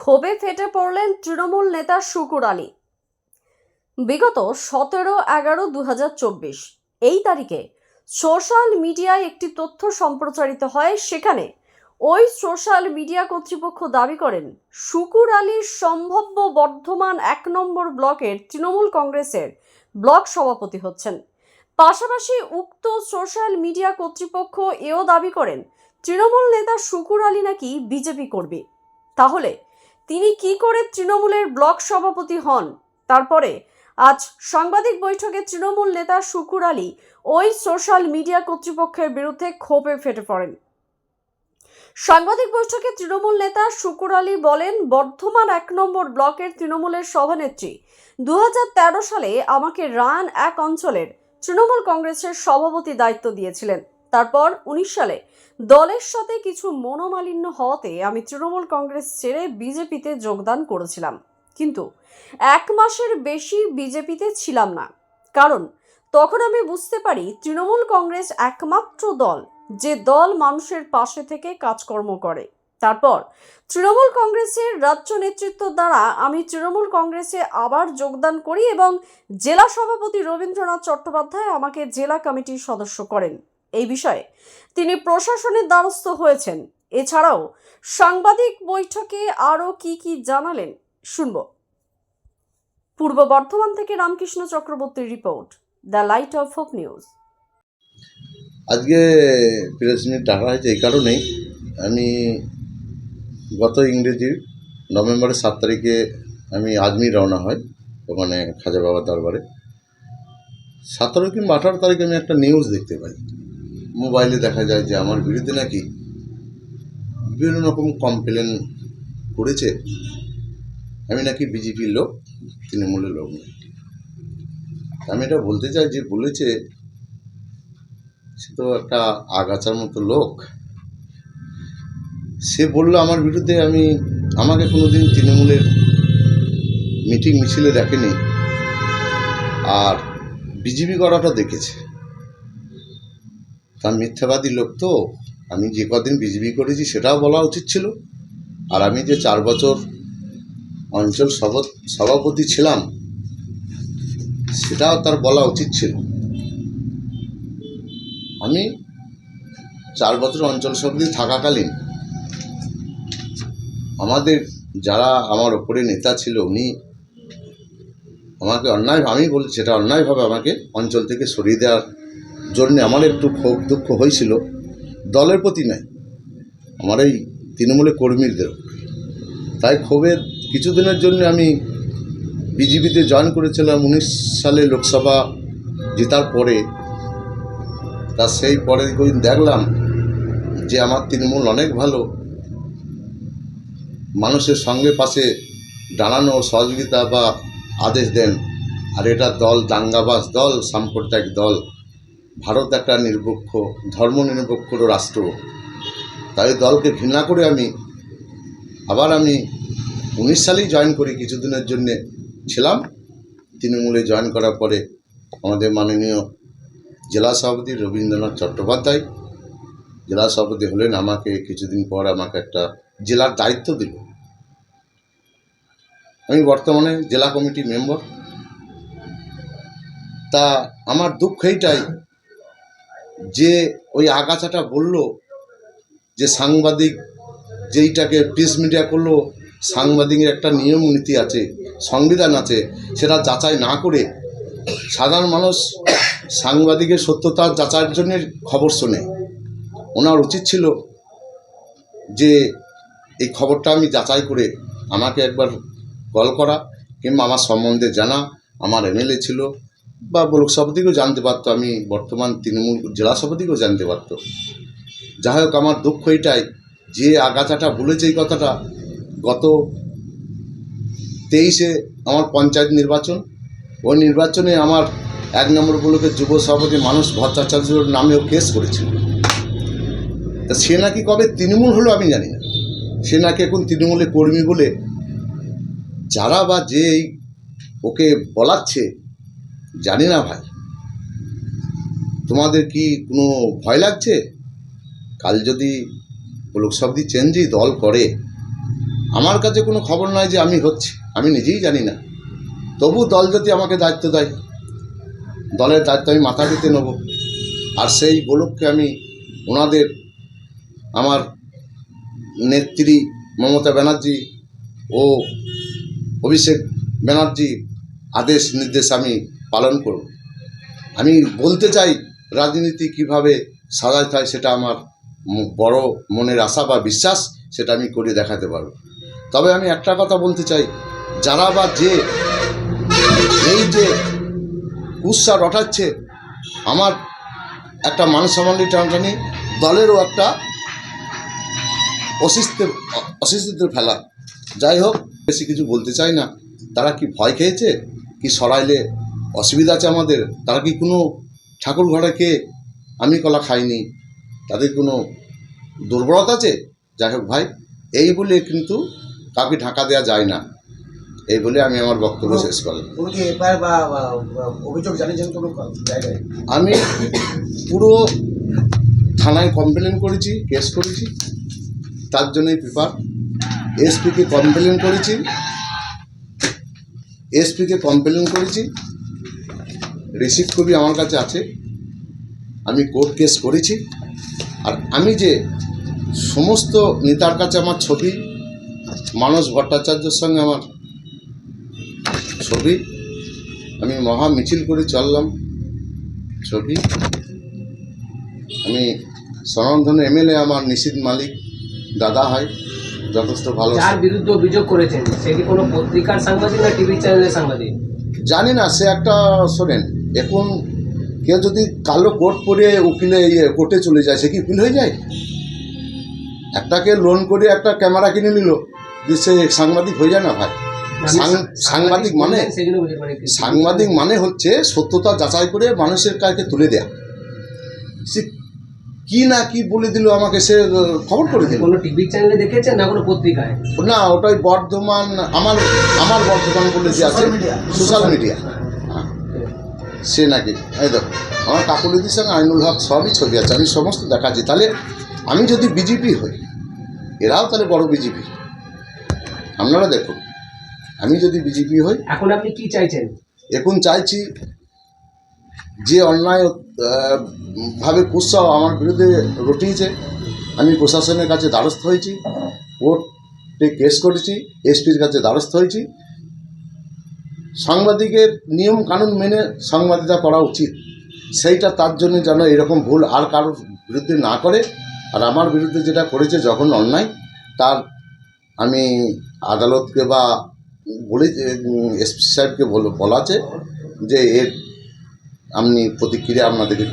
ক্ষোভে ফেটে পড়লেন তৃণমূল নেতা শুকুর আলী। বিগত সতেরো এগারো দু এই তারিখে সোশ্যাল মিডিয়ায় একটি তথ্য সম্প্রচারিত হয়, সেখানে ওই সোশ্যাল মিডিয়া কর্তৃপক্ষ দাবি করেন, শুকুর আলীর সম্ভাব্য বর্ধমান এক নম্বর ব্লকের তৃণমূল কংগ্রেসের ব্লক সভাপতি হচ্ছেন। পাশাপাশি উক্ত সোশ্যাল মিডিয়া কর্তৃপক্ষ এও দাবি করেন, তৃণমূল নেতা শুকুর আলী নাকি বিজেপি করবে। তাহলে তিনি কি করে তৃণমূলের ব্লক সভাপতি হন? তারপরে, আজ সাংবাদিক বৈঠকে তৃণমূল নেতা শুকুর আলী ওই সোশ্যাল মিডিয়া কর্তৃপক্ষের বিরুদ্ধে ক্ষোভে ফেটে পড়েন। সাংবাদিক বৈঠকে তৃণমূল নেতা শুকুর আলী বলেন, বর্ধমান এক নম্বর ব্লকের তৃণমূলের সভানেত্রী। দু হাজার তেরো সালে আমাকে রান এক অঞ্চলের তৃণমূল কংগ্রেসের সভাপতি দায়িত্ব দিয়েছিলেন। তারপর উনিশ সালে দলের সাথে কিছু মনোমালিন্য হওয়াতে আমি তৃণমূল কংগ্রেস ছেড়ে বিজেপিতে যোগদান করেছিলাম। কিন্তু এক মাসের বেশি বিজেপিতে ছিলাম না। কারণ তখন আমি বুঝতে পারি তৃণমূল কংগ্রেস একমাত্র দল যে দল মানুষের পাশে থেকে কাজকর্ম করে। তারপর তৃণমূল কংগ্রেসের রাজ্য নেতৃত্ব দ্বারা আমি তৃণমূল কংগ্রেসে আবার যোগদান করি এবং জেলা সভাপতি রবীন্দ্রনাথ চট্টোপাধ্যায় আমাকে জেলা কমিটির সদস্য করেন। এই বিষয়ে। তিনি প্রশাসনের দ্বারস্থ হয়েছেন। এছাড়াও সাংবাদিক বৈঠকে আরও কি কি জানালেন শুনব। পূর্ব বর্ধমান থেকে রামকৃষ্ণ চক্রবর্তীর রিপোর্ট, দ্য লাইট অফ হোক নিউজ। আজকে প্রেস মিট ডাকা হয়েছে এই কারণেই। আমি গত ইংরেজির নভেম্বরের সাত তারিখে আমি আজমির রওনা হয় ওখানে খাজা বাবার দরবারে। সতেরো কিংবা আঠারো তারিখে আমি একটা নিউজ দেখতে পাই। মোবাইলে দেখা যায় যে আমার বিরুদ্ধে নাকি বিভিন্ন রকম কমপ্লেন করেছে। আমি নাকি বিজেপির লোক, তৃণমূলের লোক নই। আমি এটা বলতে চাই যে বলেছে, সে তো একটা আগাছার মতো লোক। সে বলল, আমার বিরুদ্ধে আমি, আমাকে কোনোদিন তৃণমূলের মিটিং মিছিলে দেখেনি। আর বিজেপি করাটা দেখেছে। তার মিথ্যাবাদী লোক তো। আমি যে কদিন বিজেপি করেছি সেটাও বলা উচিত ছিল। আর আমি যে চার বছর অঞ্চল সভা- সভাপতি ছিলাম, সেটাও তার বলা উচিত ছিল। আমি চার বছর অঞ্চল সভাপতি থাকাকালীন আমাদের যারা আমার ওপরে নেতা ছিল উনি আমাকে অন্যায় আমি বলছি সেটা অন্যায়ভাবে আমাকে অঞ্চল থেকে সরিয়ে দেওয়ার জন্য আমার একটু ক্ষোভ দুঃখ হয়েছিল। দলের প্রতি নয়, আমার এই তৃণমূলের কর্মীদের তাই ক্ষোভের কিছুদিনের জন্য আমি বিজেপিতে জয়েন করেছিলাম। উনিশ সালে লোকসভা জেতার পরে, তা সেই পরে কদিন দেখলাম যে আমার তৃণমূল অনেক ভালো। মানুষের সঙ্গে পাশে দাঁড়ানো সহযোগিতা বা আদেশ দেন। আর এটা দল দাঙ্গাবাজ দল, সাম্প্রদায়িক দল। ভারত একটা নিরপেক্ষ ধর্ম নিরপেক্ষ রাষ্ট্র। তাই দলকে ঘৃণা করে আমি, আবার আমি উনিশ সালেই জয়েন করি, কিছুদিনের জন্যে ছিলাম। তৃণমূলে জয়েন করার পরে আমাদের মাননীয় জেলা সভাপতি রবীন্দ্রনাথ চট্টোপাধ্যায়, জেলা সভাপতি হলেন, আমাকে কিছুদিন পর আমাকে একটা জেলার দায়িত্ব দিল। আমি বর্তমানে জেলা কমিটি মেম্বার। তা আমার দুঃখ এইটাই যে ওই আগাছাটা বলল যে সাংবাদিক যেইটাকে প্রেস মিডিয়া করল, সাংবাদিকের একটা নিয়ম নীতি আছে, সংবিধান আছে, সেটা যাচাই না করে সাধারণ মানুষ সাংবাদিকের সত্যতা যাচাইয়ের জন্য খবর শোনে। ওনার উচিত ছিল যে এই খবরটা আমি যাচাই করে আমাকে একবার কল করা কিংবা আমার সম্বন্ধে জানা, আমার এমএলএ ছিল বা ব্লক, সভাপতিকেও জানতে পারতো, আমি বর্তমান তৃণমূল জেলা সভাপতিকেও জানতে পারতো। যাই হোক, আমার দুঃখ এটাই যে আগাছাটা বলেছে এই কথাটা, গত তেইশে আমার পঞ্চায়েত নির্বাচন, ওই নির্বাচনে আমার এক নম্বর ব্লকের যুব সভাপতি মানুষ ভট্টাচার্যর নামেও কেস করেছিল। তা সে নাকি কবে তৃণমূল হলো আমি জানি না। সে নাকি এখন তৃণমূলের কর্মী বলে যারা বা যে ওকে বলাচ্ছে জানি না ভাই। তোমাদের কি কোনো ভয় লাগছে? কাল যদি লোকসভাপতি চেঞ্জই দল করে, আমার কাছে কোনো খবর নাই যে আমি হচ্ছি, আমি নিজেই জানি না। তবু দল যদি আমাকে দায়িত্ব দেয়, দলের দায়িত্ব আমি মাথা পেতে নেব। আর সেই গোলককে আমি ওনাদের, আমার নেত্রী মমতা ব্যানার্জি ও অভিষেক ব্যানার্জি আদেশ নির্দেশ আমি পালন করব। আমি বলতে চাই, রাজনীতি কীভাবে সাজাতে হয় সেটা আমার বড় মনের আশা বা বিশ্বাস, সেটা আমি করে দেখাতে পারব। তবে আমি একটা কথা বলতে চাই, যারা বা যে, এই যে উৎসাহ রটাচ্ছে, আমার একটা মান সম্মানী টানটানি দলেরও একটা অসিস্তের অসিস্তিতে ফেলা। যাই হোক, বেশি কিছু বলতে চাই না। তারা কি ভয় খেয়েছে? কি সরাইলে অসুবিধা আছে আমাদের তারা কি কোনো ঠাকুর ঘরে কে আমি কলা খাইনি? তাদের কোনো দুর্বলতা আছে? যাই হোক ভাই এই বলে কিন্তু কাউকে ঢাকা দেওয়া যায় না। এই বলে আমি আমার বক্তব্য শেষ করলাম। অভিযোগ জানিয়েছেন কোনো জায়গায়? আমি পুরো থানায় কমপ্লেন করেছি কেস করেছি। তার জন্যই পেপার এসপিকে কমপ্লেন করেছি। এসপিকে কমপ্লেন করেছি। রিসিপ্ট কপি আমার কাছে আছে। আমি কোর্ট কেস করেছি। আর আমি যে সমস্ত নেতার কাছে আমার ছবি মানস ভট্টাচার্যের সঙ্গে আমার ছবি আমি মহা মিছিল করে চললাম ছবি। আমি সনাতন এমএলএ আমার নিশীত মালিক দাদা হয় যথেষ্ট ভালো যার বিরুদ্ধে অভিযোগ করেছেন সেটি কোনো পত্রিকার সাংবাদিক না টিভি চ্যানেলের সাংবাদিক? জানি না সে একটা শোনেন। এখন কেউ যদি কালো কোট পরে উকিলে ইয়ে কোর্টে চলে যায় সে কি উকিল হয়ে যায়? একটাকে লোন করে একটা ক্যামেরা কিনে নিল যে সে সাংবাদিক হয়ে যায় না ভাই? সাং- সাংবাদিক মানে মানে কি? সাংবাদিক মানে হচ্ছে সত্যতা যাচাই করে মানুষের কাছে তুলে দেয়া। সে কি না কি বলে দিল আমাকে সে খবর করে দিল। কোনো টিভি চ্যানেলে দেখেছেন না কোনো পত্রিকায়? না ওটাই বর্ধমান আমার আমার বর্ধমান বলে যে আছে সোশ্যাল মিডিয়া সে নাকি? এই দেখো আমার কাকুলিদির সঙ্গে আইনুল হক সবই ছবি আছে আমি সমস্ত দেখাচ্ছি। তাহলে আমি যদি বিজেপি হই এরাও তাহলে বড় বিজেপি। আপনারা দেখুন আমি যদি বিজেপি হই এখন আপনি কি চাইছেন? এখন চাইছি যে অন্যায় ভাবে কুৎসাহ আমার বিরুদ্ধে রটিয়েছে আমি প্রশাসনের কাছে দ্বারস্থ হয়েছি কোর্টে কেস করেছি এসপির কাছে দ্বারস্থ হয়েছি সাংবাদিকের নিয়ম কানুন মেনে সাংবাদিকতা করা উচিত। সেইটা তার জন্য যেন এরকম ভুল আর কারোর বিরুদ্ধে না করে। আর আমার বিরুদ্ধে যেটা করেছে যখন অন্যায়, তার আমি আদালতকে বা বলে, এসপি সাহেবকে বল- আছে যে এর আপনি প্রতিক্রিয়া আপনাদেরকে